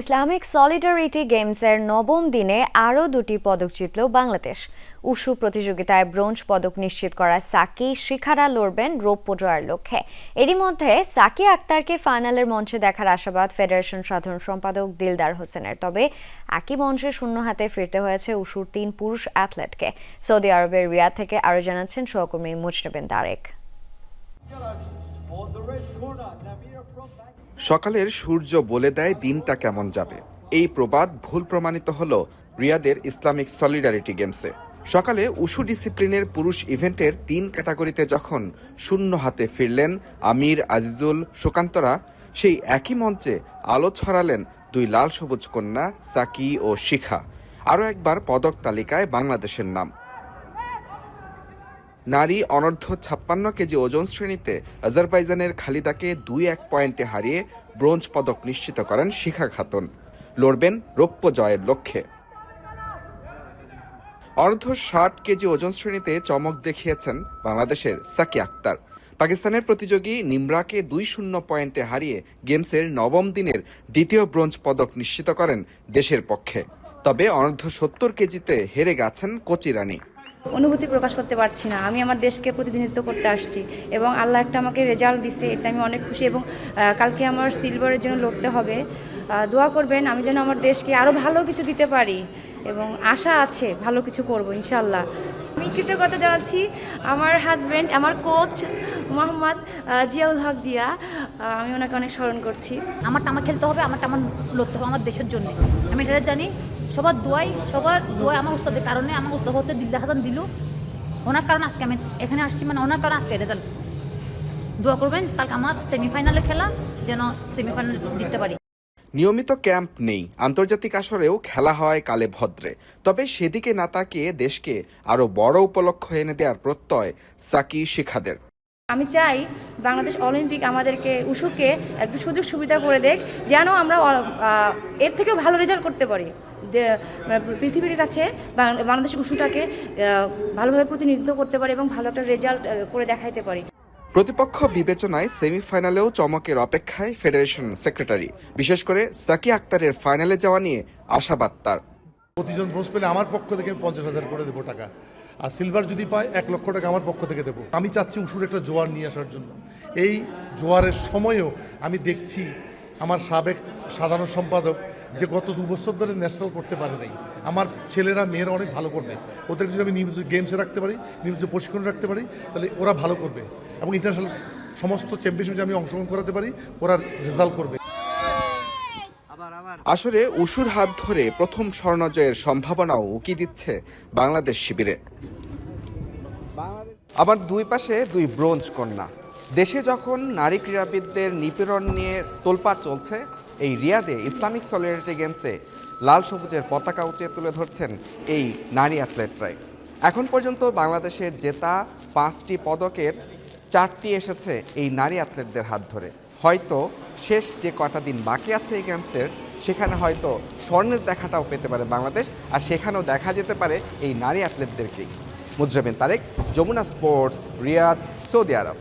Islamic solidarity গেমসের নবম দিনে আরও দুটি পদক জিতল বাংলাদেশ। উশু প্রতিযোগিতায় ব্রোঞ্জ পদক নিশ্চিত করা সাকি শিখারা লড়বেন রৌপ্য জয়ের লক্ষ্যে। এরই মধ্যে সাকি আক্তারকে ফাইনালের মঞ্চে দেখার আশাবাদ ফেডারেশন সাধারণ সম্পাদক দিলদার হোসেনের। তবে একই মঞ্চে শূন্য হাতে ফিরতে হয়েছে উশুর তিন পুরুষ অ্যাথলেটকে। সৌদি আরবের রিয়াদ থেকে আরও জানাচ্ছেন সহকর্মী মুজনবিন তারেক। সকালের সূর্য বলে দেয় দিনটা কেমন যাবে। এই প্রবাদ ভুল প্রমাণিত হল রিয়াদের ইসলামিক সলিডারিটি গেমসে সকালে উশু ডিসিপ্লিনের পুরুষ ইভেন্টের তিন ক্যাটাগরিতে যখন শূন্য হাতে ফিরলেন আমির, আজিজুল, সুকান্তরা, সেই একই মঞ্চে আলো ছড়ালেন দুই লাল সবুজ কন্যা সাকি ও শিখা। আরও একবার পদক তালিকায় বাংলাদেশের নাম। নারী অনর্ধ ছাপ্পান্ন কেজি ওজন শ্রেণীতে আজারবাইজানের খালিদাকে দুই এক পয়েন্টে হারিয়ে ব্রোঞ্জ পদক নিশ্চিত করেন শিখা খাতুন। লড়বেন রৌপ্য জয়ের লক্ষ্যে। অর্ধ ষাট কেজি ওজন শ্রেণীতে চমক দেখিয়েছেন বাংলাদেশের সাকি আক্তার। পাকিস্তানের প্রতিযোগী নিমরাকে দুই শূন্য পয়েন্টে হারিয়ে গেমসের নবম দিনের দ্বিতীয় ব্রোঞ্জ পদক নিশ্চিত করেন দেশের পক্ষে। তবে অনর্ধ সত্তর কেজিতে হেরে গেছেন কোচি রানী। অনুভূতি প্রকাশ করতে পারছি না। আমি আমার দেশকে প্রতিনিধিত্ব করতে আসছি এবং আল্লাহ একটা আমাকে রেজাল্ট দিছে এতে আমি অনেক খুশি এবং কালকে আমার সিলভারের জন্য লড়তে হবে। দোয়া করবেন, আমি যেন আমার দেশকে আরও ভালো কিছু দিতে পারি এবং আশা আছে ভালো কিছু করব ইনশাল্লাহ আমি কৃতজ্ঞতা জানাচ্ছি আমার হাজব্যান্ড আমার কোচ মোহাম্মদ জিয়াউল হক জিয়া। আমি ওনাকে অনেক স্মরণ করছি। আমার খেলতে হবে আমার লড়তে হবে আমার দেশের জন্য। আমি এটা জানি সবার দোয়াই সবার দোয়াই আমার উস্তাদের কারণে আমার উস্তাদ হতে দিলদা হাসান দিল। ওনার কারণে আজকে আমি এখানে আসছি মানে ওনার কারণে আজকে রেজাল্ট দোয়া করবেন কালকে আমার সেমিফাইনালে খেলা যেন সেমিফাইনাল জিততে পারি। নিয়মিত ক্যাম্প নেই আন্তর্জাতিক আসরেও খেলা হয় কালে ভদ্রে। তবে সেদিকে না তাকিয়ে দেশকে আরও বড় উপলক্ষ এনে দেওয়ার প্রত্যয় সাকি শিখাদের। আমি চাই বাংলাদেশ অলিম্পিক আমাদেরকে উশুকে একটু সুযোগ সুবিধা করে দেখ যেন আমরা আহ, এর থেকেও ভালো রেজাল্ট করতে পারি। পৃথিবীর কাছে বাংলাদেশ উশুটাকে ভালোভাবে প্রতিনিধিত্ব করতে পারি এবং ভালো একটা রেজাল্ট করে দেখাইতে পারি। প্রতিপক্ষ বিবেচনায় সেমিফাইনালেও চমকের অপেক্ষায় ফেডারেশন সেক্রেটারি বিশেষ করে সাকি আক্তারের ফাইনালে যাওয়া নিয়ে আশাবাদ তার। প্রতিজন ব্রোঞ্জ পেলে আমার পক্ষ থেকে আমি পঞ্চাশ হাজার করে দেবো টাকা। আর সিলভার যদি পায় এক লক্ষ টাকা আমার পক্ষ থেকে দেবো। আমি চাচ্ছি উসুর একটা জোয়ার নিয়ে আসার জন্য। এই জোয়ারের সময়ও আমি দেখছি আমার সাবেক সাধারণ সম্পাদক যে গত দু বছর ধরে ন্যাশনাল করতে পারে নাই। আমার ছেলেরা, মেয়েরা অনেক ভালো করবে। ওদেরকে যদি আমি নিয়মিত গেমসে রাখতে পারি, নিয়মিত প্রশিক্ষণ রাখতে পারি, তাহলে ওরা ভালো করবে। এবং ইন্টারন্যাশনাল সমস্ত চ্যাম্পিয়নশিপে আমি অংশগ্রহণ করাতে পারি, ওরা রেজাল্ট করবে। আসরে উসুর হাত ধরে প্রথম স্বর্ণজয়ের সম্ভাবনাও উকি দিচ্ছে বাংলাদেশ শিবিরে। আবার দুই পাশে দুই ব্রোঞ্জ কন্যা। দেশে যখন নারী ক্রীড়াবিদদের নিপীড়ন নিয়ে তোলপাড় চলছে এই রিয়াদে ইসলামিক সলিডারিটি গেমসে লাল সবুজের পতাকা উঁচিয়ে তুলে ধরছেন এই নারী অ্যাথলেটরাই। এখন পর্যন্ত বাংলাদেশের জেতা পাঁচটি পদকের চারটি এসেছে এই নারী অ্যাথলেটদের হাত ধরে। হয়তো শেষ যে কটা দিন বাকি আছে এই গেমসের, সেখানে হয়তো স্বর্ণের দেখাটাও পেতে পারে বাংলাদেশ, আর সেখানেও দেখা যেতে পারে এই নারী অ্যাথলেটদেরকেই। Mujrabin Tareq, Jamuna sports, Riyadh, Saudi Arab.